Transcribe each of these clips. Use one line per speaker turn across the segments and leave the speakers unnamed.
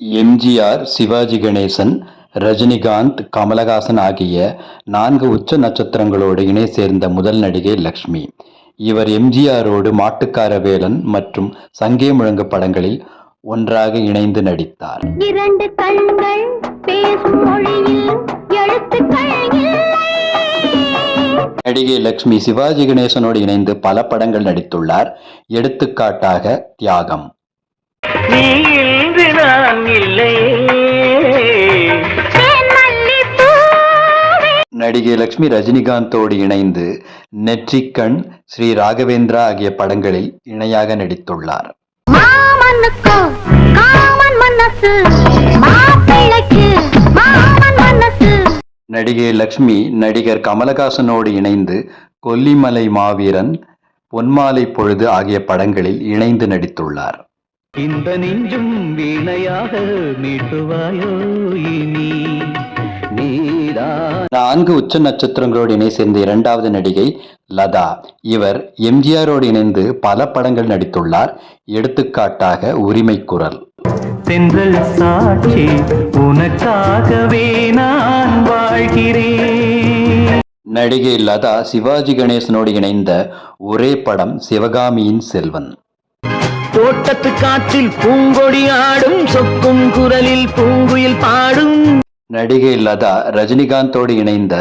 எம்ஜிஆர் சிவாஜி கணேசன் ரஜினிகாந்த் கமலஹாசன் ஆகிய நான்கு உச்ச நட்சத்திரங்களோடு இணை சேர்ந்த முதல் நடிகை லக்ஷ்மி. இவர் எம்ஜிஆரோடு மாட்டுக்கார வேலன் மற்றும் சங்கே முழங்கு படங்களில் ஒன்றாக இணைந்து நடித்தார்.
இரண்டு கண்கள் பேசும் மொழியில் எழுத்துக்கள் இல்லை.
நடிகை லக்ஷ்மி சிவாஜி கணேசனோடு இணைந்து பல படங்கள் நடித்துள்ளார். எடுத்துக்காட்டாக தியாகம்.
நீ இன்று நான்
தேன்மல்லிப்பூவே.
நடிகை லக்ஷ்மி ரஜினிகாந்தோடு இணைந்து நெற்றிக்கண் ஸ்ரீ ராகவேந்திரா ஆகிய படங்களில் இணையாக நடித்துள்ளார்.
மாமனுக்கு காமன் மனசு மாப்பிள்ளைக்கு மாமன் மனசு
நடிகை லக்ஷ்மி நடிகர் கமலஹாசனோடு இணைந்து கொல்லிமலை மாவீரன் பொன்மாலை பொழுது ஆகிய படங்களில் இணைந்து நடித்துள்ளார்.
இந்த நெஞ்சும் வீணையாக மீட்டுவாயோ இனி?
நான்கு உச்ச நட்சத்திரங்களோடு இணை சேர்ந்த இரண்டாவது நடிகை லதா. இவர் எம்ஜிஆரோடு இணைந்து பல படங்கள் நடித்துள்ளார். எடுத்துக்காட்டாக உரிமை குரல்.
சென்றல் சாட்சி உனக்காகவே நான் வாழ்கிறேன்.
நடிகை லதா சிவாஜி கணேசனோடு இணைந்த ஒரே படம் சிவகாமியின் செல்வன்.
தோட்டத்து காற்றில் பூங்கொடி ஆடும் சொக்கும் குரலில் பூங்குயில் பாடும்.
நடிகை லதா ரஜினிகாந்தோடு இணைந்த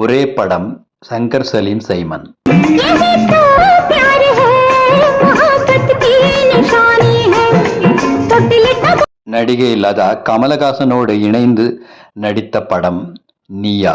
ஒரே படம் சங்கர் சலீம் சைமன். நடிகை லதா கமலஹாசனோடு இணைந்து நடித்த படம் நீயா.